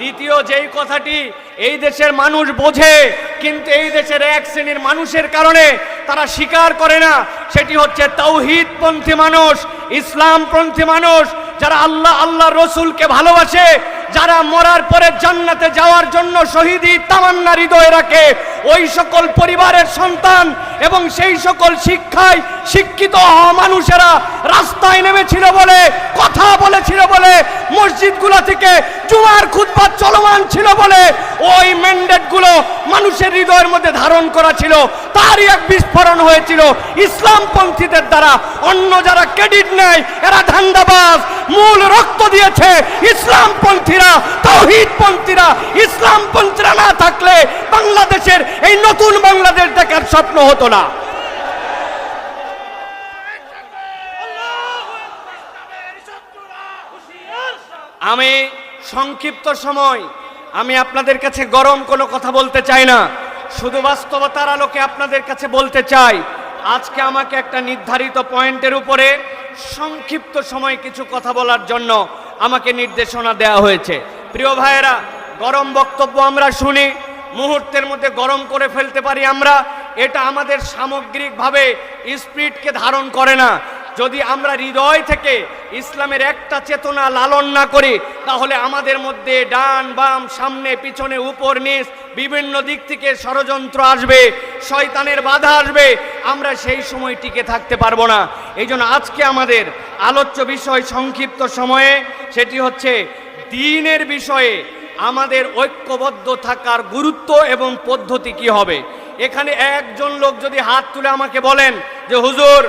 দ্বিতীয় যেই কথাটি, এই দেশের মানুষ বোঝে, কিন্তু এই দেশের এক শ্রেণির মানুষের কারণে তারা স্বীকার করে না, সেটি হচ্ছে তৌহিদপন্থী মানুষ, ইসলামপন্থী মানুষ, যারা আল্লাহ আল্লাহ রসুলকে ভালোবাসে, যারা মরার পরে জান্নাতে যাওয়ার জন্য শহীদি তামান্না হৃদয় রাখে। ওই সকল পরিবারের সন্তান এবং সেই সকল শিক্ষায় শিক্ষিত মানুষেরা রাস্তায় নেমেছিল বলে, কথা বলেছিল বলে, মসজিদগুলো থেকে জুমার খুতবা চলমান ছিল বলে ওই ম্যান্ডেটগুলো মানুষের হৃদয়ের মধ্যে ধারণ করা ছিল। তারই এক বিস্ফোরণ হয়েছিল। ইসলামপন্থীদের দ্বারা অন্য যারা ক্রেডিট নেয়, এরা ধান্দাবাজ, মূল রক্ত দিয়েছে ইসলামপন্থীরা, তৌহিদপন্থীরা। ইসলামপন্থীরা না থাকলে বাংলাদেশের এই নতুন বাংলাদেশ দেখার স্বপ্ন হতো না। আমি সংক্ষিপ্ত সময়, আমি আপনাদের কাছে গরম কোনো কথা বলতে চাই না। শুধু বাস্তবতার আলোকে আপনাদের কাছে বলতে চাই, আজকে আমাকে একটা নির্ধারিত পয়েন্টের উপরে সংক্ষিপ্ত সময় কিছু কথা বলার জন্য আমাকে নির্দেশনা দেওয়া হয়েছে। প্রিয় ভাইয়েরা, গরম বক্তব্য আমরা শুনি মুহূর্তের মধ্যে গরম করে ফেলতে পারি আমরা, এটা আমাদের সামগ্রিকভাবে স্পিরিটকে ধারণ করে না। যদি আমরা হৃদয় থেকে ইসলামের একটা চেতনা লালন না করি, তাহলে আমাদের মধ্যে ডান বাম, সামনে, পিছনে, উপর, নিচ, বিভিন্ন দিক থেকে ষড়যন্ত্র আসবে, শয়তানের বাধা আসবে। আমরা সেই সময় টিকে থাকতে পারব না। এই আজকে আমাদের আলোচ্য বিষয় সংক্ষিপ্ত সময়ে, সেটি হচ্ছে দিনের বিষয়ে আমাদের ঐক্যবদ্ধ থাকার গুরুত্ব এবং পদ্ধতি কি হবে? এখানে একজন লোক যদি হাত তুলে আমাকে বলেন যে, হুজুর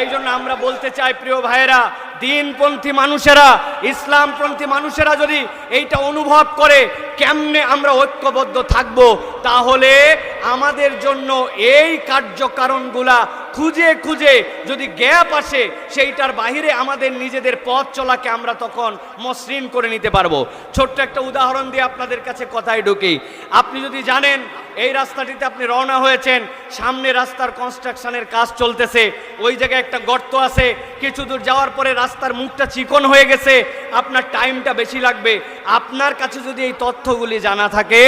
এই জন্য আমরা বলতে চাই, প্রিয় ভাইয়েরা, দিনপন্থী মানুষেরা, ইসলামপন্থী মানুষেরা যদি এইটা অনুভব করে কেমনে আমরা ঐক্যবদ্ধ থাকব, তাহলে আমাদের জন্য এই কার্যকারণগুলা খুঁজে খুঁজে যদি গ্যাপ আসে, সেইটার বাহিরে আমাদের নিজেদের পথ চলাকে আমরা তখন মসৃণ করে নিতে পারব। ছোট্ট একটা উদাহরণ দিয়ে আপনাদের কাছে কথায় ঢুকি। আপনি যদি জানেন, এই রাস্তাটিতে আপনি রওনা হয়েছেন, সামনে রাস্তার কনস্ট্রাকশনের কাজ চলতেছে, ওই জায়গায় একটা গর্ত আছে, কিছু দূর যাওয়ার পরে রাস্তার মুখটা চিকন হয়ে গেছে, আপনার টাইমটা বেশি লাগবে। আপনার কাছে যদি এই তথ্যগুলি জানা থাকে,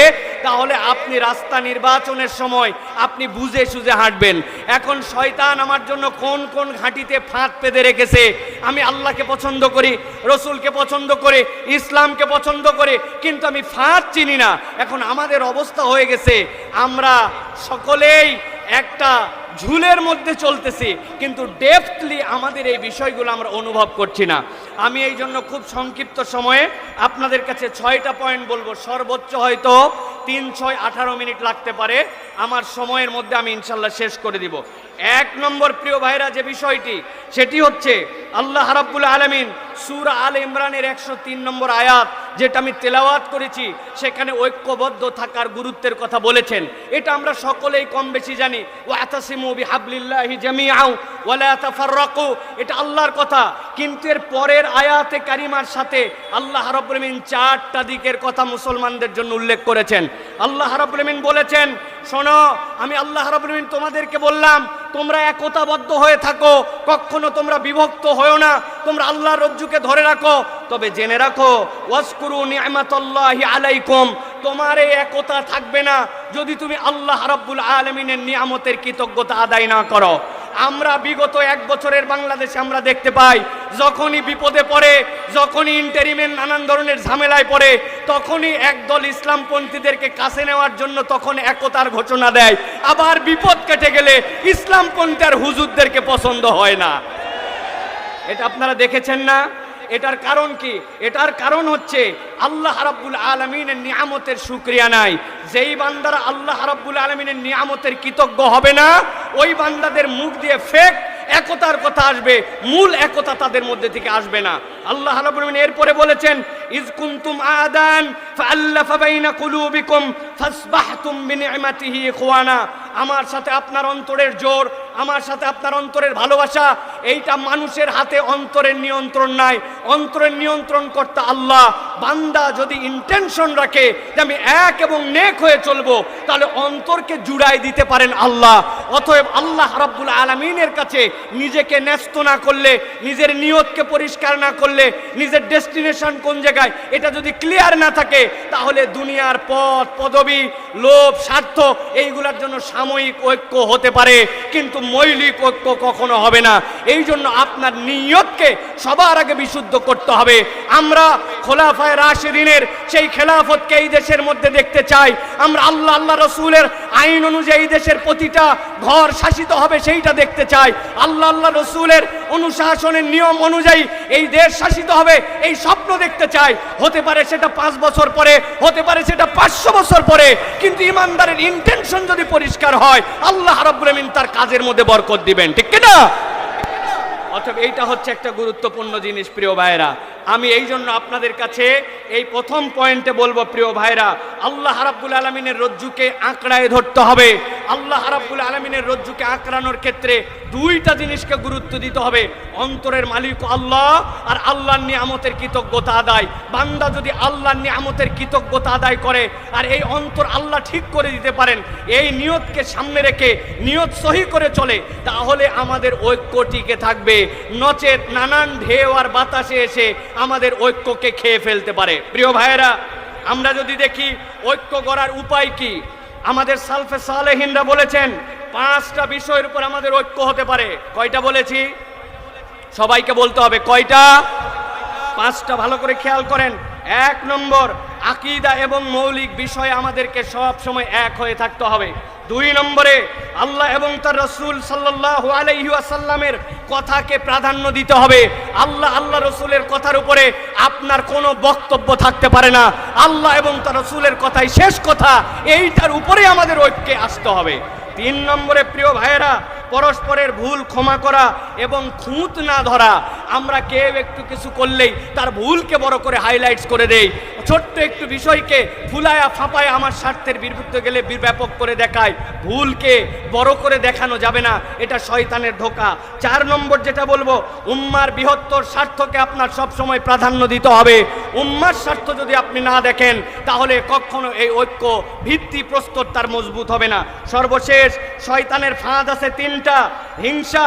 তাহলে আপনি রাস্তা নির্বাচনের সময় আপনি বুঝে সুঝে হাঁটবেন। এখন শয়তান আমার জন্য কোন কোন ঘাঁটিতে ফাঁদ পেতে রেখেছে? আমি আল্লাহকে পছন্দ করি, রসুলকে পছন্দ করে, ইসলামকে পছন্দ করে, কিন্তু আমি ফাঁদ চিনি না। এখন আমাদের অবস্থা হয়ে গেছে, আমরা সকলেই একটা ঝুলের মধ্যে চলতেছি, কিন্তু ডেপথলি আমাদের এই বিষয়গুলো আমরা অনুভব করছি না। আমি এই জন্য খুব সংক্ষিপ্ত সময়ে আপনাদের কাছে ছয়টা পয়েন্ট বলব। সর্বোচ্চ হয়তো তিন, ছয়, আঠারো মিনিট লাগতে পারে। আমার সময়ের মধ্যে আমি ইনশাল্লাহ শেষ করে দিব। এক নম্বর প্রিয় ভাইরা যে বিষয়টি, সেটি হচ্ছে আল্লাহ রাব্বুল আলমিন সুরা আল ইমরানের একশো তিন নম্বর আয়াত যেটা আমি তেলাওয়াত করেছি, সেখানে ঐক্যবদ্ধ থাকার গুরুত্বের কথা বলেছেন। এটা আমরা সকলেই কম বেশি জানি। ও বিহাবলিল্লাহি জামিআউ ওয়ালা তাফাররাকু। এটা আল্লাহর কথা। কিন্তু এর পরের আয়াতে কারিমার সাথে আল্লাহ রাব্বুল চারটা দিকের কথা মুসলমানদের জন্য উল্লেখ করেছেন। আল্লাহ রাব্বুল বলেছেন, শোনো, আমি আল্লাহ রাব্বুল তোমাদেরকে বললাম, তোমরা একতাবদ্ধ হয়ে থাকো, কখনো তোমরা বিভক্ত হয়েও না, তোমরা আল্লাহর রজ্জুকে ধরে রাখো। তবে জেনে রাখো ওয়াসকুরু নিয়ামাতাল্লাহি আলাইকুম, তোমার এই একতা থাকবে না যদি তুমি আল্লাহ রাব্বুল আলমিনের নিয়ামতের কৃতজ্ঞতা আদায় না করো। আমরা বিগত এক বছরের বাংলাদেশে আমরা দেখতে পাই, যখনই বিপদে পড়ে, যখনই ইন্টারিমের নানান ধরনের ঝামেলায় পড়ে, তখনই একদল ইসলামপন্থীদেরকে কাছে নেওয়ার জন্য তখন একতার ঘোষণা দেয়। আবার বিপদ কেটে গেলে ইসলামপন্থী আর হুজুরদেরকে পছন্দ হয় না। এটা আপনারা দেখেছেন না? এটার কারণ কি? এটার কারণ হচ্ছে আল্লাহ রাব্বুল আলমিনের নিয়ামতের শুক্রিয়া নাই। যেই বান্দারা আল্লাহ রাব্বুল আলমিনের নিয়ামতের কৃতজ্ঞ হবে না, ওই বান্দাদের মুখ দিয়ে ফেক একতার কথা আসবে, মূল একতা তাদের মধ্যে থেকে আসবে না। আল্লাহ রাব্বুল এরপরে বলেছেন, ইজ কুনতুম আদান ফাআল্লাফা বাইনা কুলুবিকুম ফাসবাহতুম বিনি'মাতিহি ইখওয়ানা। আমার সাথে আপনার অন্তরের জোর আমার সাথে আপনার অন্তরের ভালোবাসা, এইটা মানুষের হাতে অন্তরের নিয়ন্ত্রণ নাই। অন্তরের নিয়ন্ত্রণ করতে আল্লাহ। বান্দা যদি ইন্টেনশন রাখে যে আমি এক এবং নেক হয়ে চলবো, তাহলে অন্তরকে জুড়াই দিতে পারেন আল্লাহ। অতএব আল্লাহ রাব্বুল আলমিনের কাছে নিজেকে ন্যস্ত না করলে, নিজের নিয়তকে পরিষ্কার না করলে, নিজের ডেস্টিনেশন কোন জায়গায়, এটা যদি ক্লিয়ার না থাকে, তাহলে দুনিয়ার পথ, পদবি, লোভ, স্বার্থ, এইগুলার জন্য সাময়িক ঐক্য হতে পারে। কিন্তু মৌলিক ঐক্য কখনো হবে না। এই জন্য আপনার নিয়তকে সবার আগে বিশুদ্ধ করতে হবে। আমরা খোলাফায় রাশিদিনের সেই খেলাফতকে এই দেশের মধ্যে দেখতে চাই। আমরা আল্লাহ আল্লাহ রসুলের আইন অনুযায়ী এই দেশের প্রতিটা ঘর শাসিত হবে সেইটা দেখতে চাই। আল্লাহ আল্লাহ রসুলের অনুশাসনের নিয়ম অনুযায়ী এই দেশ শাসিত হবে এই স্বপ্ন দেখতে চাই। হতে পারে সেটা পাঁচ বছর পরে, হতে পারে সেটা পাঁচশো বছর পরে। কিন্তু ইমানদারের ইন্টেনশন যদি পরিষ্কার হয়, আল্লাহ রাব্বুল আমিন তার কাজের মধ্যে বরকত দিবেন ঠিক কিনা? অথবা এইটা হচ্ছে একটা গুরুত্বপূর্ণ জিনিস, প্রিয় ভাইরা আমি এই জন্য আপনাদের কাছে এই প্রথম পয়েন্টে বলব, প্রিয় ভাইরা আল্লাহ রাব্বুল আলমিনের রজ্জুকে আঁকড়ায় ধরতে হবে। আল্লাহ রাব্বুল আলমিনের রজ্জুকে আঁকড়ানোর ক্ষেত্রে দুইটা জিনিসকে গুরুত্ব দিতে হবে। অন্তরের মালিক আল্লাহ আর আল্লাহর নিয়ামতের কৃতজ্ঞতা আদায়। বান্দা যদি আল্লাহর নিয়ামতের কৃতজ্ঞতা আদায় করে আর এই অন্তর আল্লাহ ঠিক করে দিতে পারেন, এই নিয়তকে সামনে রেখে নিয়ত সহি করে চলে, তাহলে আমাদের ঐক্য টিকে থাকবে। নচেত নানান ঢেউ আর বাতাসে এসে আমাদের ঐক্যকে খেয়ে ফেলতে পারে। প্রিয় ভাইয়েরা, আমরা যদি দেখি ঐক্য করার উপায় কি, আমাদের সালফে সালেহিনরা বলেছেন, পাঁচটা বিষয়ের উপর আমাদের ঐক্য হতে পারে। কয়টা বলেছি? সবাইকে বলতে হবে, কয়টা? পাঁচটা, ভালো করে খেয়াল করেন। এক নম্বর, আকিদা এবং মৌলিক বিষয়ে আমাদেরকে সব সময় এক হয়ে থাকতে হবে। দুই নম্বরে আল্লাহ এবং তার রসুল সাল্লাহ আলাইসাল্লামের কথাকে প্রাধান্য দিতে হবে। আল্লাহ আল্লাহ রসুলের কথার উপরে আপনার কোনো বক্তব্য থাকতে পারে না। আল্লাহ এবং তার রসুলের কথাই শেষ কথা। এইটার উপরে আমাদের ঐক্যে আসতে হবে। তিন নম্বরে, প্রিয় ভাইয়েরা, পরস্পরের ভুল ক্ষমা করা এবং খুঁত না ধরা। আমরা কেউ একটু কিছু করলেই তার ভুলকে বড় করে হাইলাইটস করে দেই। ছোট্ট একটু বিষয়কে ফুলায়া ফাঁপায় আমার স্বার্থের বিরুদ্ধে গেলে ব্যাপক করে দেখায়। ভুলকে বড় করে দেখানো যাবে না, এটা শয়তানের ধোকা। চার নম্বর যেটা বলব, উম্মার বৃহত্তর স্বার্থকে আপনার সব সময় প্রাধান্য দিতে হবে। উম্মার স্বার্থ যদি আপনি না দেখেন, তাহলে কখনো এই ঐক্য ভিত্তি প্রস্তর তার মজবুত হবে না। সর্বশেষ, শয়তানের ফাঁদ আছে তিনটা। হিংসা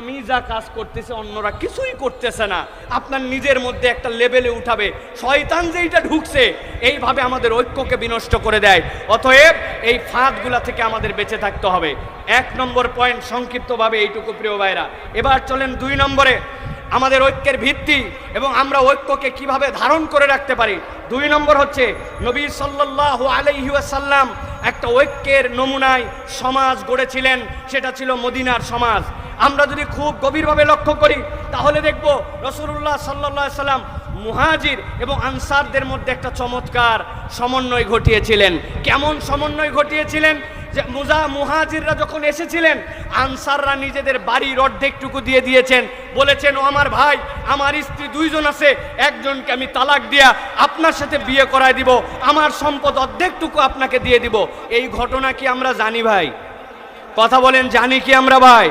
আমি যা কাজ করতেছি, অন্যরা কিছুই করতেছে না। আপনার নিজের মধ্যে একটা লেভেলে উঠাবে। শয়তান যেইটা ঢুকছে, এইভাবে আমাদের ঐক্যকে বিনষ্ট করে দেয়। অতএব এই ফাঁদগুলা থেকে আমাদের বেঁচে থাকতে হবে। এক নম্বর পয়েন্ট সংক্ষিপ্তভাবে এইটুকু, প্রিয় ভাইরা এবার চলেন দুই নম্বরে। আমাদের ঐক্যের ভিত্তি এবং আমরা ঐক্যকে কীভাবে ধারণ করে রাখতে পারি। দুই নম্বর হচ্ছে, নবী সাল্লাল্লাহু আলাইহি ওয়াসাল্লাম একটা ঐক্যের নমুনায় সমাজ গড়েছিলেন। সেটা ছিল মদিনার সমাজ। আমরা যদি খুব গভীরভাবে লক্ষ্য করি, তাহলে দেখব রসুল্লাহ সাল্লাহ সাল্লাম মুহাজির এবং আনসারদের মধ্যে একটা চমৎকার সমন্বয় ঘটিয়েছিলেন। কেমন সমন্বয় ঘটিয়েছিলেন? যে মুজা মুহাজিররা যখন এসেছিলেন, আনসাররা নিজেদের বাড়ির অর্ধেকটুকু দিয়ে দিয়েছেন। বলেছেন, ও আমার ভাই, আমার স্ত্রী দুইজন আছে, একজনকে আমি তালাক দিয়া আপনার সাথে বিয়ে করায় দিব, আমার সম্পদ অর্ধেকটুকু আপনাকে দিয়ে দিব। এই ঘটনা কি আমরা জানি ভাই? কথা বলেন, জানি কি আমরা ভাই?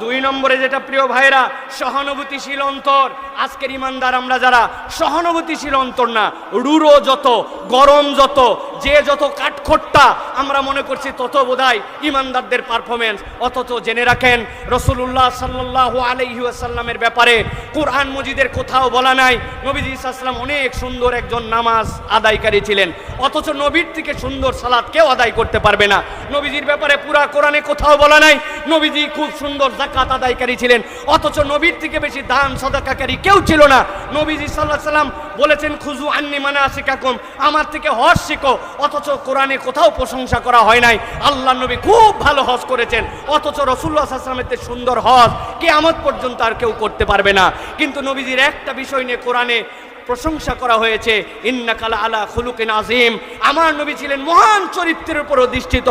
দুই নম্বরে যেটা প্রিয় ভাইরা সহানুভূতিশীল অন্তর। আজকের ইমানদার আমরা যারা, সহানুভূতিশীল অন্তর না রুরো যত গরম যত, যে যত কাঠখোট্টা আমরা মনে করছি, তত বোধহয় ইমানদারদের পারফরমেন্স অথচ জেনে রাখেন রসুল্লাহ সাল্লাহ আলহি আসাল্লামের ব্যাপারে কোরআন মজিদের কোথাও বলা নাই। নবীজি ইসলাম অনেক সুন্দর একজন নামাজ আদায়কারী ছিলেন। অথচ নবীর থেকে সুন্দর সালাদ কেউ আদায় করতে পারবে না। নবীজির ব্যাপারে পুরা কোরআনে কোথাও বলা নাই। নবীজি খুব সুন্দর জাকাত আদায়কারী ছিলেন। অথচ নবীর থেকে বেশি দান সদাকাকারী কেউ ছিল না। নবীজি সাল্লাহ সাল্লাম বলেছেন খুজু আন্নি মানে শিকাকুম আমার থেকে হজ শিখো, অথচ কোরআনে কোথাও প্রশংসা করা হয় নাই। আল্লাহ নবী খুব ভালো হজ করেছেন, অথচ রসুল্লাহ আসলামের সুন্দর হজ কে আমদ পর্যন্ত আর কেউ করতে পারবে না। কিন্তু নবীজির একটা বিষয় নিয়ে কোরআনে প্রশংসা করা হয়েছে, ইন্নাকালা আলা খুলুকিন আজিম আমার নবী ছিলেন মহান চরিত্রের উপর অধিষ্ঠিত।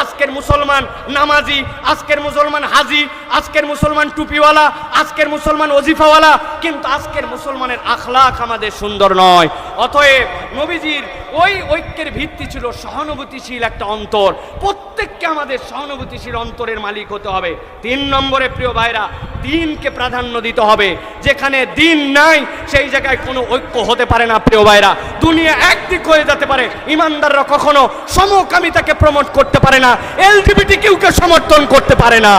আজকের মুসলমান নামাজি, আজকের মুসলমান হাজি, আজকের মুসলমান টুপিওয়ালা, আজকের মুসলমান ওজিফাওয়ালা, কিন্তু আজকের মুসলমানের আখলাখ আমাদের সুন্দর নয়। অতএব নবীজির ওই ঐক্যের ভিত্তি ছিল সহানুভূতিশীল একটা অন্তর। প্রত্যেককে আমাদের সহানুভূতিশীল অন্তরের মালিক হতে হবে। তিন নম্বরে, প্রিয় ভাইরা, দিনকে প্রাধান্য দিতে হবে। যেখানে দিন নাই, সেই জায়গায় কোনো ঐক্য হতে পারে না, প্রিয় ভাইরা। দুনিয়া একদিক হয়ে যেতে পারে, ইমানদাররা কখনো সমকামিতাকে প্রমোট করতে পারে না এলজিবিটি কেউকে সমর্থন করতে পারে না।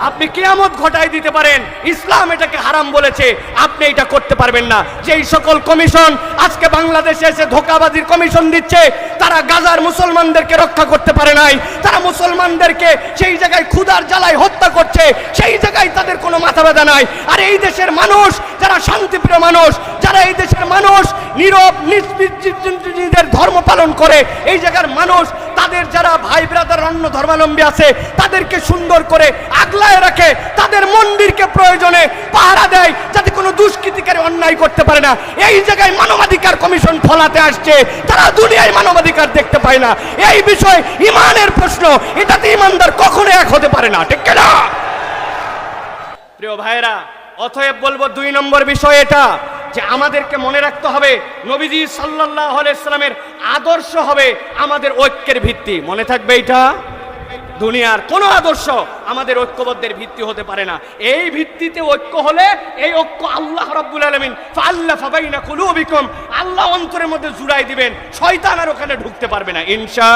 আপনি কেয়ামত ঘটাই দিতে পারেন। ইসলাম এটাকে হারাম বলেছে। আপনি এটা করতে পারবেন না। যেই সকল কমিশন আজকে বাংলাদেশে এসে ধোকাবাজির কমিশন দিচ্ছে, তারা গাজার মুসলমানদেরকে রক্ষা করতে পারে নাই। তারা মুসলমানদেরকে সেই জায়গায় ক্ষুধার জ্বালায় হত্যা করছে, সেই জায়গায় তাদের কোনো মাথা ব্যথা নাই। আর এই দেশের মানুষ, যারা শান্তিপ্রিয় মানুষ যারা এই দেশের মানুষ নীরব নিজের ধর্ম পালন করে, এই জায়গার মানুষ, তাদের যারা ভাই ব্রাদার অন্য ধর্মাবলম্বী আছে, তাদেরকে সুন্দর করে আগলায় রাখে, তাদের মন্দিরকে প্রয়োজনে পাহারা দেয়, যাতে কোনো দুষ্কৃতিকারী অন্যায় করতে পারে না। এই জায়গায় মানবাধিকার কমিশন ফলাতে আসছে, তারা দুনিয়ায় মানবাধিকার দেখতে পায় না। এই বিষয় ইমানের প্রশ্ন, এটাতে ইমানদার কখনো এক হতে পারে না, ঠিক না প্রিয় ভাইরা অতএব বলব দুই নম্বর বিষয় এটা যে আমাদেরকে মনে রাখতে হবে, নবীজি সাল্লাহ ইসলামের আদর্শ হবে আমাদের ঐক্যের ভিত্তি। মনে থাকবে এটা দুনিয়ার কোনো আদর্শ আমাদের ঐক্যবদ্ধের ভিত্তি হতে পারে না। এই ভিত্তিতে ঐক্য হলে এই ঐক্য আল্লাহ রাব্বুল আলামিন ফাল্লা ফাবাইনা কুলুবিকুম, আল্লাহ অন্তরের মধ্যে জুড়াই দিবেন, শয়তান আর ওখানে ঢুকতে পারবে না। ইনশা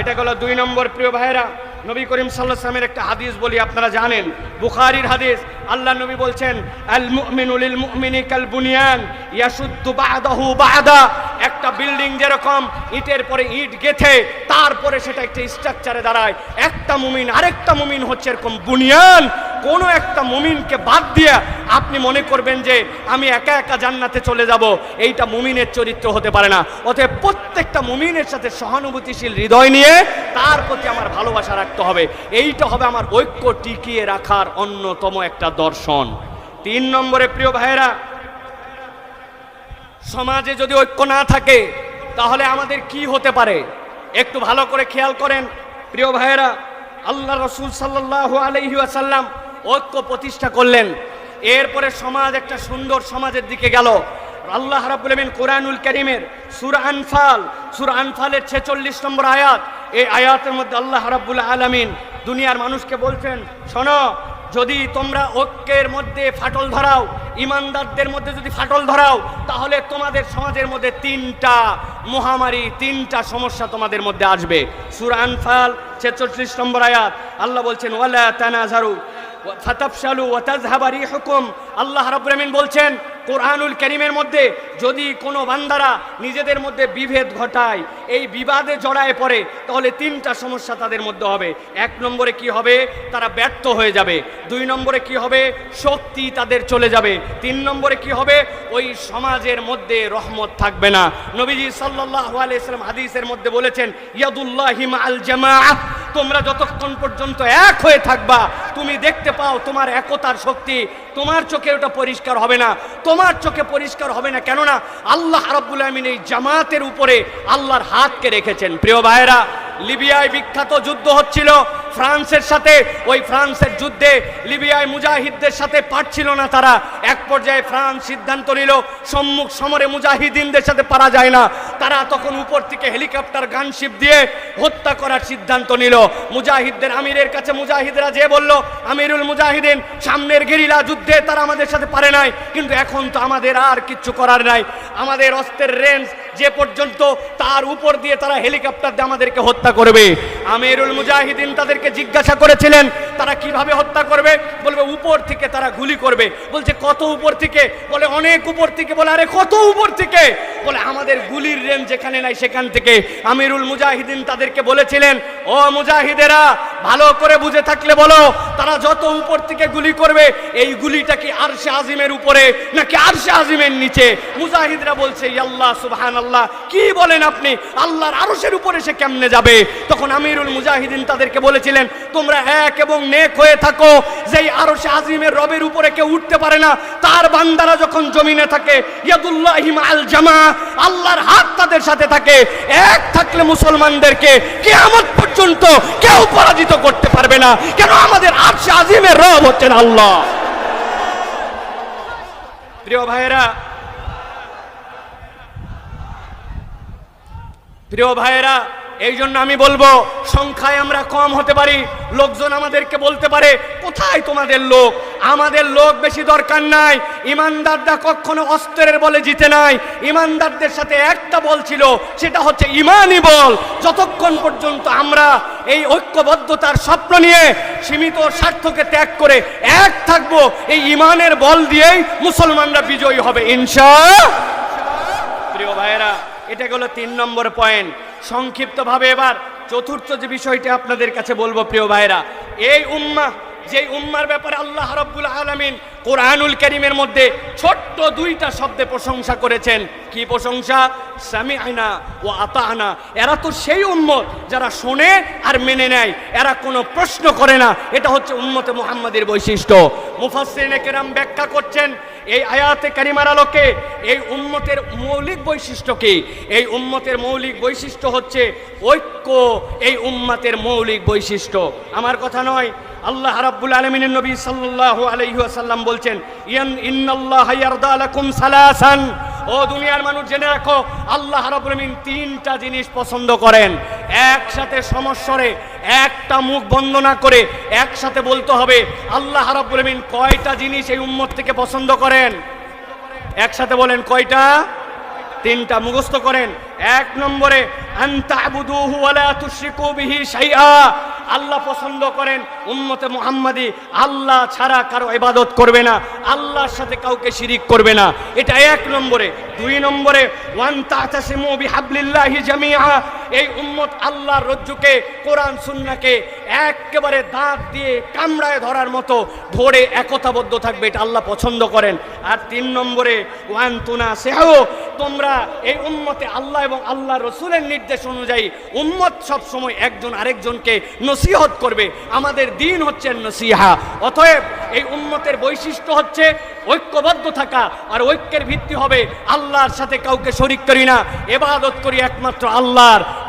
এটা হলো দুই নম্বর, প্রিয় ভাইরা নবী করিম সাল্লাহ সালামের একটা হাদিস বলি, আপনারা জানেন। বুখারির হাদিস, আল্লাহ নবী বলছেন, আল মুমিনুল মুমিনি কাল বুনিয়ান ইয়াসুদ্দু বাদাহু বাদা। একটা বিল্ডিং যেরকম, ইটের পরে ইট গেথে, তারপরে সেটা একটা স্ট্রাকচারে দাঁড়ায়। একটা মুমিন, আরেকটা মুমিন হচ্ছে এরকম বুনিয়ান কোনো একটা মুমিনকে বাদ দিয়ে আপনি মনে করবেন যে আমি একা একা জান্নাতে চলে যাব, এইটা মুমিনের চরিত্র হতে পারে না। অতএব প্রত্যেকটা মুমিনের সাথে সহানুভূতিশীল হৃদয় নিয়ে তার প্রতি আমার ভালোবাসা রাখতে হবে। এইটা হবে আমার ঐক্য টিকিয়ে রাখার অন্যতম একটা দর্শন। তিন নম্বরে প্রিয় ভাইয়েরা, সমাজে যদি ঐক্য না থাকে, তাহলে আমাদের কি হতে পারে? একটু ভালো করে খেয়াল করেন। প্রিয় ভাইয়েরা, আল্লাহ রসুল সাল্লাহ আলহি আসাল্লাম ঐক্য প্রতিষ্ঠা করলেন। এরপরে সমাজ একটা সুন্দর সমাজের দিকে গেল। আল্লাহ রাবুল কোরআনুল করিমের সুর আনফাল, সুর আনফালের ছেচল্লিশ নম্বর আয়াত, এই আয়াতের মধ্যে আল্লাহ রাবুল আলমিন দুনিয়ার মানুষকে বলছেন, শোনো, যদি তোমরা ঐক্যের মধ্যে ফাটল ধরাও, ইমানদারদের মধ্যে যদি ফাটল ধরাও, তাহলে তোমাদের সমাজের মধ্যে তিনটা মহামারী, তিনটা সমস্যা তোমাদের মধ্যে আসবে। সুর আনফাল, ছেচল্লিশ নম্বর আয়াত, আল্লাহ বলছেন, ওয়ালা তানাজারু ফাতাফশালু ওয়া তাযহাবা রিহুকুম। আল্লাহ রাব্বুল আমিন বলছেন, কোরআনুল করিমের মধ্যে যদি কোনো বান্দারা নিজেদের মধ্যে বিভেদ ঘটায়, এই বিবাদে জড়ায় পড়ে, তাহলে তিনটা সমস্যা তাদের মধ্যে হবে। এক নম্বরে কি হবে? তারা ব্যর্থ হয়ে যাবে। দুই নম্বরে কি হবে? শক্তি তাদের চলে যাবে। তিন নম্বরে কি হবে? ওই সমাজের মধ্যে রহমত থাকবে না। নবীজি সাল্লাল্লাহু আলাইহি সাল্লাম হাদিসের মধ্যে বলেছেন, ইয়াদুল্লাহি মাআল জামাআহ। তোমরা যতক্ষণ পর্যন্ত এক হয়ে থাকবা তুমি দেখতে পাও তোমার একতার শক্তি, তোমার চোখে ওটা পরিষ্কার হবে না, তোমার চোখে পরিষ্কার হবে না, কেননা আল্লাহ রাব্বুল আমিন এই জামাতের উপরে আল্লাহর হাতকে রেখেছেন। প্রিয় ভাইয়েরা, লিবিয়ায় বিখ্যাত যুদ্ধ হচ্ছিল ফ্রান্সের সাথে, ওই ফ্রান্সের যুদ্ধে লিবিয়ায় মুজাহিদদের সাথে পারছিল না তারা। এক পর্যায়ে ফ্রান্স সিদ্ধান্ত নিল, সম্মুখ সমরে মুজাহিদিনদের সাথে পারা যায় না। তারা তখন উপর থেকে হেলিকপ্টার, গানশিপ দিয়ে হত্যা করার সিদ্ধান্ত নিল। মুজাহিদদের আমিরের কাছে মুজাহিদরা যে বলল, আমিরুল মুজাহিদিন, সামনের গেরিলা যুদ্ধে তারা আমাদের সাথে পারে নাই, কিন্তু এখন তো আমাদের আর কিচ্ছু করার নাই। আমাদের অস্ত্রের রেঞ্জ যে পর্যন্ত তার উপর দিয়ে তারা হেলিকপ্টার দিয়ে আমাদেরকে হত্যা করবে। আমিরুল মুজাহিদিন তাদেরকে জিজ্ঞাসা করেছিলেন, তারা কীভাবে হত্যা করবে? বলবে, উপর থেকে তারা গুলি করবে। বলছে, কত উপর থেকে? বলে, অনেক উপর থেকে। বলে, আরে, কত উপর থেকে? বলে, আমাদের গুলির রেঞ্জ যেখানে নাই সেখান থেকে। আমিরুল মুজাহিদিন তাদেরকে বলেছিলেন, ও মুজাহিদেরা ভালো করে বুঝে থাকলে বলো, তারা যত উপর থেকে গুলি করবে, এই গুলিটা কি আরশে আজিমের উপরে নাকি আরশে আজিমের নিচে? মুজাহিদরা বলছে আল্লাহ সুবহান আল্লাহ কি বলেন আপনি? আল্লাহর আরশের উপরে সে কেমনে যাবে? তখন আমিরুল মুজাহিদিন তাদেরকে বলেছিলেন, তোমরা এক এবং নেক হয়ে থাকো, যেই আরশে আজিমের রবের উপরে কেউ উঠতে পারে না, তার বান্দারা যখন জমিনে থাকে ইয়াদুল্লাহিম আল জামা, আল্লাহর হাত তাদের সাথে থাকে। এক থাকলে মুসলমানদেরকে কিয়ামত পর্যন্ত কেউ পরাজিত করতে পারবে না। কেন আমাদের আর্শ আজিমের রব হচ্ছেন আল্লাহ? প্রিয় ভাইয়েরা প্রিয় ভাইয়েরা এই জন্য আমি বলব, সংখ্যায় আমরা কম হতে পারি। লোকজন আমাদেরকে বলতে পারে, কোথায় তোমাদের লোক? আমাদের লোক বেশি দরকার নাই। ইমানদাররা কখনো অস্ত্রের বলে জিতে নাই। ইমানদারদের সাথে একটা বল ছিল, সেটা হচ্ছে ইমানই বল। যতক্ষণ পর্যন্ত আমরা এই ঐক্যবদ্ধতার স্বপ্ন নিয়ে সীমিত স্বার্থকে ত্যাগ করে এক থাকব, এই ইমানের বল দিয়েই মুসলমানরা বিজয়ী হবে, ইনশা প্রিয় ভাইয়েরা, এটা হলো তিন নম্বর পয়েন্ট সংক্ষিপ্তভাবে এবার চতুর্থ যে বিষয়টি আপনাদের কাছে বলব প্রিয় ভাইরা এই উম্মা যে উম্মার ব্যাপারে আল্লাহ রব্বুল আলামিন কোরআনুল করিমের মধ্যে ছোট্ট দুইটা শব্দে প্রশংসা করেছেন। কি প্রশংসা? সামিআনা ও আতানা এরা তো সেই উম্মত যারা শোনে আর মেনে নেয়। এরা কোনো প্রশ্ন করে না। এটা হচ্ছে উম্মতে মুহাম্মাদের বৈশিষ্ট্য। মুফাসসিরিনে কেরাম ব্যাখ্যা করছেন, এই আয়াতে কারিমার আলোকে এই উম্মতের মৌলিক বৈশিষ্ট্য কি? এই উম্মতের মৌলিক বৈশিষ্ট্য হচ্ছে ঐক্য, এই উম্মতের মৌলিক বৈশিষ্ট্য। আমার কথা নয়, আল্লাহ রাব্বুল আলামিনের নবী সাল্লাল্লাহু আলাইহি ওয়াসাল্লাম বলছেন, ইয়ান ইন্নাল্লাহ ইয়ারদা লাকুম সালাসান। ও দুনিয়ার মানুষ, জেনে রাখো, আল্লাহ আলামিন তিনটা জিনিস পছন্দ করেন। একসাথে সমস্বরে, একটা মুখ বন্ধ না করে একসাথে বলতে হবে, আল্লাহ আলামিন কয়টা জিনিস এই উম্মত থেকে পছন্দ করেন? একসাথে বলেন, কয়টা? তিনটা মুখস্থ করেন। এক নম্বরে আল্লাহ পছন্দ করেন উম্মতে মুহাম্মাদি। আল্লাহ ছাড়া কারও ইবাদত করবে না। আল্লাহর সাথে কাউকে শিরিক করবে না। এটা এক নম্বরে। দুই নম্বরে এই উম্মত আল্লাহর রজ্জুকে, কোরআন সুন্নাহকে একেবারে দাঁত দিয়ে কামড়ায় ধরার মতো ধরে একতাবদ্ধ থাকবে, এটা আল্লাহ পছন্দ করেন। আর তিন নম্বরে, ওয়ান তুনা সেহো তোমরা এই উন্মতে আল্লাহ এবং আল্লাহ রসুলের নির্দেশ অনুযায়ী উম্মত সবসময় একজন আরেকজনকে নসিহত করবে। আমাদের দিন হচ্ছে নসিহা। অতএব এই উন্মতের বৈশিষ্ট্য হচ্ছে ঐক্যবদ্ধ থাকা আর ঐক্যের ভিত্তি হবে আল্লাহর সাথে কাউকে শরিক করি না। এবাদত করি একমাত্র আল্লাহর।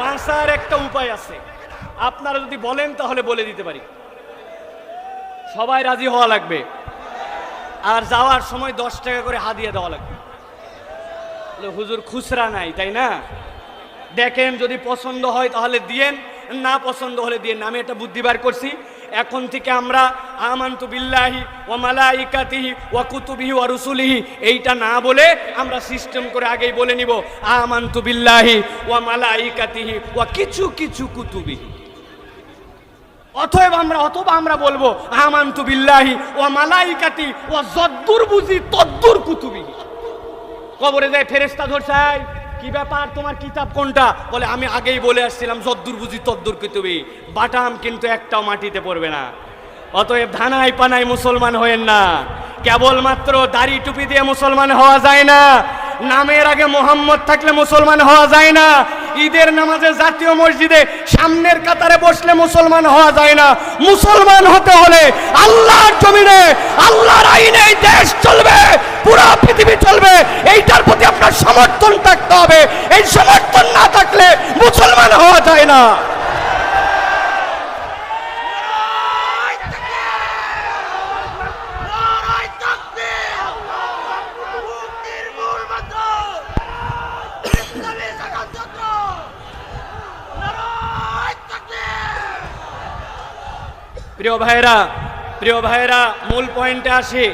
বাঁচার একটা উপায় আছে। আপনারা যদি বলেন তাহলে বলে দিতে পারি। সবাই রাজি হওয়া লাগবে। আর যাওয়ার সময় দশ টাকা করে হাদিয়া দেওয়া লাগবে। হুজুর, খুচরা নাই, তাই না? দেখেন, যদি পছন্দ হয় তাহলে দিয়েন, না পছন্দ হলে দিয়ে আমি এটা বুদ্ধি বার করছি। এখন থেকে আমরা আমান্তু বিল্লাহি ও মালাইকাতিহি ও কুতুবিহি ও রুসুলিহি, এইটা না বলে আমরা সিস্টেম করে আগেই বলে নিব, আমান্তু বিল্লাহি ও মালাইকাতিহি ও কিছু কিছু কুতুবিহি। অতএব আমরা, অথবা আমরা বলব আমান্তু বিল্লাহি ও মালাইকাতি ও যদ্দুর বুঝি তদ্দুর কুতুবিহি। কবরে যায় ফেরেস্তা ধরছাই কি ব্যাপার? তোমার কিতাব কোনটা? বলে, আমি আগেই বলে আসছিলাম, যদ্দুর বুঝি তদ্দুর কিতুবি বাটাম কিন্তু একটাও মাটিতে পড়বে না। অতএব ধানায় পানায় মুসলমান হয়েন না। কেবলমাত্র দাড়ি টুপি দিয়ে মুসলমান হওয়া যায় না। নামের আগে মোহাম্মদ থাকলে মুসলমান হওয়া যায় না। ঈদের নামাজে জাতীয় মসজিদে সামনের কাতারে বসলে মুসলমান হওয়া যায় না। মুসলমান হতে হলে আল্লাহর জমিনে, আল্লাহর আইনে এই দেশ চলবে, পুরো পৃথিবী চলবে। এইটার প্রতি আপনার সমর্থন থাকতে হবে। এই সমর্থন না থাকলে মুসলমান হওয়া যায় না। প্রিয় ভাইরা প্রিয় ভাইরা মূল পয়েন্টে আসি।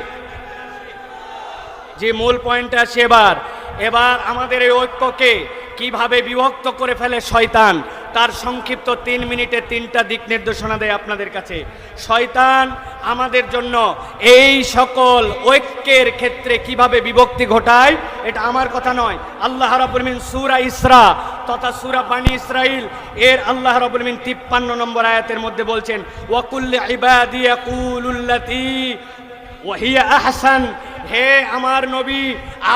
যে মূল পয়েন্টে আসি এবার। এবার আমাদের এই ঐক্যকে কীভাবে বিভক্ত করে ফেলে শয়তান, তার সংক্ষিপ্ত তিন মিনিটে তিনটা দিক নির্দেশনা দেয় আপনাদের কাছে। শয়তান আমাদের জন্য এই সকল ঐক্যের ক্ষেত্রে কীভাবে বিভক্তি ঘটায়, এটা আমার কথা নয়। আল্লাহ রাব্বুল মিন সূরা ইসরা তথা সূরা বানি ইসরাইল এর আল্লাহ রাব্বুল মিন 53 নম্বর আয়াতের মধ্যে বলছেন ওয়াহিয়া আহসান। হে আমার নবী,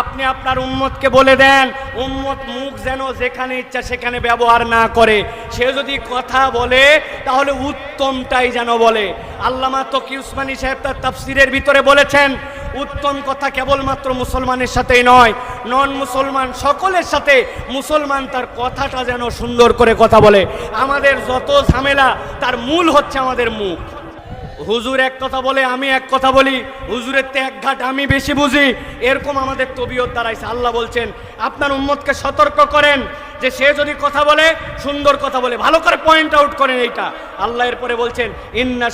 আপনি আপনার উম্মতকে বলে দেন, উম্মত মুখ যেন যেখানে ইচ্ছা সেখানে ব্যবহার না করে। সে যদি কথা বলে, তাহলে উত্তমটাই যেন বলে। আল্লামা তকি উসমানী সাহেব তার তাফসিরের ভিতরে বলেছেন উত্তম কথা কেবলমাত্র মুসলমানের সাথেই নয় নন মুসলমান সকলের সাথে মুসলমান তার কথাটা যেন সুন্দর করে কথা বলে। আমাদের যত ঝামেলা, তার মূল হচ্ছে আমাদের মুখ। হুজুর এক কথা বলে, আমি এক কথা বলি, হুজুরের তে এক ঘাট আমি বেশি বুঝি। এরকম আমাদের তবিয়ত দাঁড়াইছে। আল্লাহ বলছেন, আপনার উম্মতকে সতর্ক করেন যে সে যদি কথা বলে, সুন্দর কথা বলে, ভালো করে পয়েন্ট আউট করেন এইটা। আল্লাহ এরপরে বলছেন ইন্না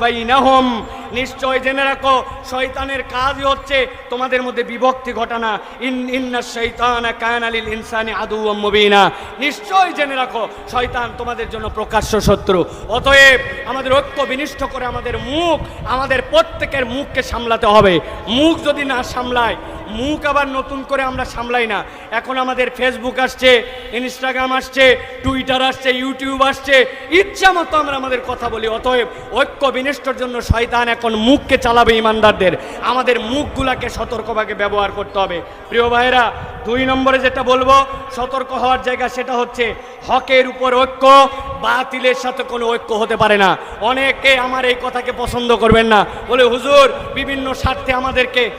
বাইনাহুম। নিশ্চয় জেনে রাখো, শয়তানের কাজই হচ্ছে তোমাদের মধ্যে বিভক্তি ঘটানা। ইন, ইন্না শাইতানা কানা লিল ইনসানি আদুওয়াম মুবিনা। নিশ্চয় জেনে রাখো, শয়তান তোমাদের জন্য প্রকাশ্য শত্রু। অতএব আমাদের ঐক্য বিনিষ্ট করে আমাদের মুখ, আমাদের প্রত্যেকের মুখকে সামলাতে হবে। মুখ যদি না সামলায়, মুখ আবার নতুন করে আমরা সামলাই না। এখন আমাদের ফেসবুক আসছে ইনস্টাগ্রাম আসছে টুইটার আসছে ইউটিউব আসছে ইচ্ছা মতো আমরা আমাদের কথা বলি। অতএব ঐক্য বিনিষ্টর জন্য শয়তান এখন মুখকে চালাবে ইমানদারদের। আমাদের মুখগুলাকে সতর্কভাবে ব্যবহার করতে হবে। প্রিয় ভাইরা দুই নম্বরে যেটা বলব, সতর্ক হওয়ার জায়গা সেটা হচ্ছে হকের উপর ঐক্য, বাতিলের সাথে কোনো ঐক্য হতে পারে না। অনেকে আমার এই কথাকে পছন্দ করবেন না। বলে, হুজুর, বিভিন্ন স্বার্থে আমাদেরকে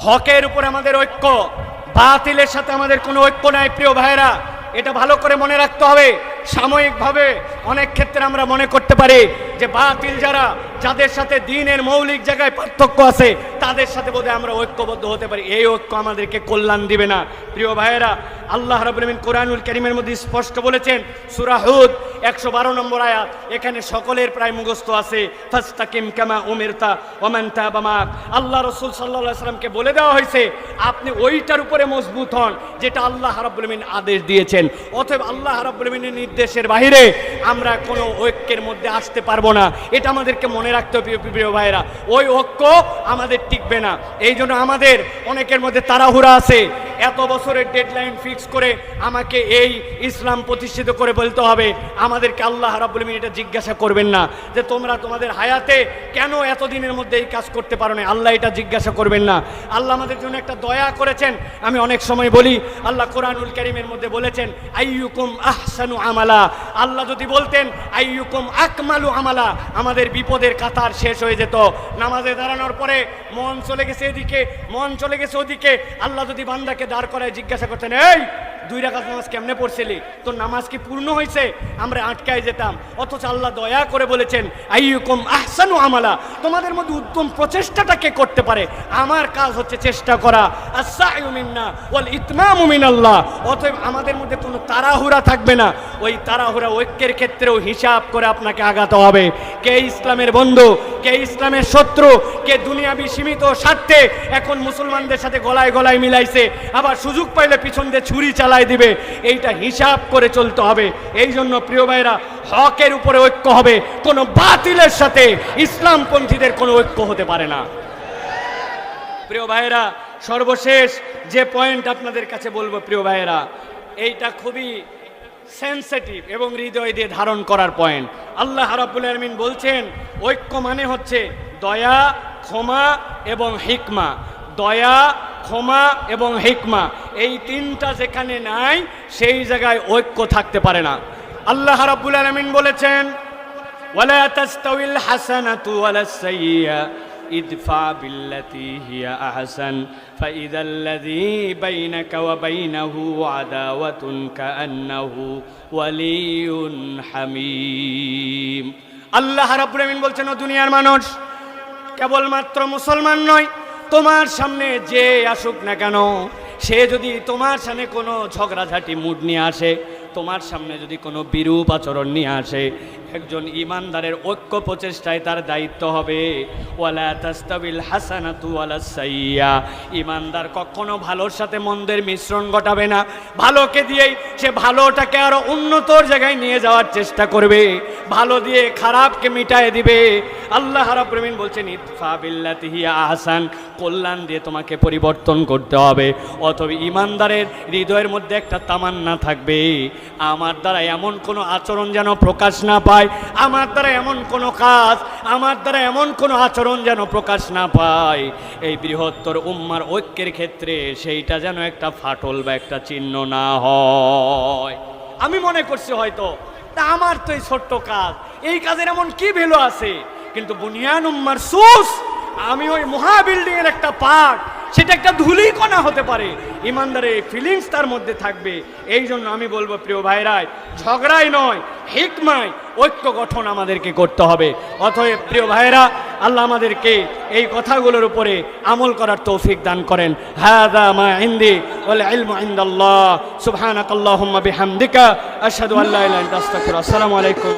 হকের উপর আমাদের ঐক্য, বাতিলের সাথে আমাদের কোনো ঐক্য নাই। প্রিয় ভাইরা এটা ভালো করে মনে রাখতে হবে। সাময়িকভাবে অনেক ক্ষেত্রে আমরা মনে করতে পারি যে বাতিল যারা, যাদের সাথে দিনের মৌলিক জায়গায় পার্থক্য আছে, তাদের সাথে বোধহয় আমরা ঐক্যবদ্ধ হতে পারি। এই ঐক্য আমাদেরকে কল্যাণ দিবে না। প্রিয় ভাইয়েরা, আল্লাহ আলমিন কোরআনুল করিমের মধ্যে স্পষ্ট বলেছেন সুরাহুদ একশো বারো নম্বর আয়াত, এখানে সকলের প্রায় মুখস্থ আছে, ফাস্তাকিম কামা উমিরতা ওমান তাবামাক আল্লাহ রসুল সাল্লাহ সাল্লামকে বলে দেওয়া হয়েছে, আপনি ওইটার উপরে মজবুত হন, যেটা আল্লাহ রাব্বুল আদেশ দিয়েছেন। অতএব আল্লাহ রাব্বুল নির্দেশের বাইরে আমরা কোনো ঐক্যের মধ্যে আসতে পারব না। এটা আমাদেরকে মনে রাখতে হবে প্রিয়- ভাইরা ওই ঐক্য আমাদের টিকবে না। এই জন্য আমাদের অনেকের মধ্যে তাড়াহুড়া আছে। এত বছরের ডেডলাইন ফিক্স করে আমাকে এই ইসলাম প্রতিষ্ঠিত করে বলতে হবে। আমাদেরকে আল্লাহ আমিন এটা জিজ্ঞাসা করবেন না যে তোমরা তোমাদের হায়াতে কেন এতদিনের মধ্যে এই কাজ করতে পারো না? আল্লাহ এটা জিজ্ঞাসা করবেন না। আল্লাহ আমাদের জন্য একটা দয়া করেছেন। আমি অনেক সময় বলি, আল্লাহ কোরআনুল করিমের মধ্যে বলেছেন, আইয়ুকুম আহসানু আমালা। আল্লাহ যদি বলতেন, আইয়ুকুম আকমালু আমালা। আমাদের বিপদের কাতার শেষ হয়ে যেত। নামাজে দাঁড়ানোর পরে মন চলে গেছে এদিকে, মন চলে গেছে ওদিকে। আল্লাহ যদি বান্দাকে দাঁড় করায় জিজ্ঞাসা করতেন, এই দুই রাকাত নামাজ কেমনে পড়ছিলি? তোর নামাজ কি পূর্ণ হয়েছে? আমরা আটকায় যেতাম। অথচ আল্লাহ দয়া করে বলেছেন, আইয়ুকুম আহসানু আমালা। তোমাদের মধ্যে উত্তম প্রচেষ্টাটা কে করতে পারে? আমার কাজ হচ্ছে চেষ্টা করা। আসাইউ মিন্না ওয়াল ইতমামু মিনাল্লাহ। অতএব আমাদের মধ্যে কোনো তাড়াহুড়া থাকবে না। ওই তাড়াহুড়া ঐক্যের ক্ষেত্রেও হিসাব করে আপনাকে আগাতে হবে। কে ইসলামের বন্ধু? কে ইসলামের শত্রু, কে দুনিয়াবি সীমিত স্বার্থে এখন মুসলমানদের সাথে গলায় গলায় মিলাইছে, আবার সুযোগ পাইলে পিছন দিয়ে ছুরি চালায় দিবে, এইটা হিসাব করে চলতে হবে। এই জন্য প্রিয় ভাইরা হকের উপরে ঐক্য হবে, কোনো বাতিলের সাথে ইসলামপন্থীদের কোনো ঐক্য হতে পারে না। প্রিয় ভাইয়েরা, সর্বশেষ যে পয়েন্ট আপনাদের কাছে বলব প্রিয় ভাইয়েরা, এইটা খুবই সেন্সিটিভ এবং হৃদয় দিয়ে ধারণ করার পয়েন্ট আল্লাহ রাবুল আলমিন বলছেন, ঐক্য মানে হচ্ছে দয়া, ক্ষমা এবং হিকমা। দয়া, ক্ষমা এবং হিকমা, এই তিনটা যেখানে নাই, সেই জায়গায় ঐক্য থাকতে পারে না। আল্লাহ রাবুল আলমিন বলেছেন, ওয়ালা তাস্তাউল হাসানাতু ওয়ালা সাইয়্যা ادفع بالتي هي أحسن فإذا الذي بينك وبينه عداوة كأنه ولي حميم আল্লাহ রাব্বুল আমিন বলছেন ও দুনিয়ার মানুষ কেবলমাত্র মুসলমান নয় তোমার সামনে যে আসুক না কেন সে যদি তোমার সামনে কোনো ঝগড়াঝাটি মুড নিয়ে আসে তোমার সামনে যদি কোনো বিরূপ আচরণ নিয়ে আসে একজন ইমানদারের ঐক্য প্রচেষ্টায় তার দায়িত্ব হবে। ওয়ালা তাস্তাবিল সাইয়া। ইমানদার কখনো ভালোর সাথে মন্দের মিশ্রণ ঘটাবে না। ভালোকে দিয়েই সে ভালোটাকে আরও উন্নতর জায়গায় নিয়ে যাওয়ার চেষ্টা করবে। ভালো দিয়ে খারাপকে মিটায় দিবে। আল্লাহ রাব্বুল বলছেন, ইতফা বিল্লাতি আহসান। কল্যাণ দিয়ে তোমাকে পরিবর্তন করতে হবে। অথবা ইমানদারের হৃদয়ের মধ্যে একটা তামান্না থাকবে। আমার দ্বারা এমন কোনো আচরণ যেন প্রকাশ না পায়। আমার দ্বারা এমন কোনো কাজ, আমার দ্বারা এমন কোনো আচরণ যেন প্রকাশ না পায়। এই বৃহত্তর উম্মার ঐক্যের ক্ষেত্রে সেইটা যেন একটা ফাটল বা একটা চিহ্ন না হয়। আমি মনে করছি হয়তো, তা আমার তো এই ছোট্ট কাজ, এই কাজের এমন কি ভ্যালু আছে? কিন্তু বুনিয়ান উম্মার সুস, আমি ওই মহা বিল্ডিং এর একটা পার্ট সেটা একটা ধুলি কণা হতে পারে। ইমানদারের ফিলিংস তার মধ্যে থাকবে। এই জন্য আমি বলব, প্রিয় ভাইরাই ঝগড়াই নয় হিকমায় ঐক্য গঠন আমাদেরকে করতে হবে। অতএব, প্রিয় ভাইরা, আল্লাহ আমাদেরকে এই কথাগুলোর উপরে আমল করার তৌফিক দান করেন। হাদা মা আসসালামু আলাইকুম।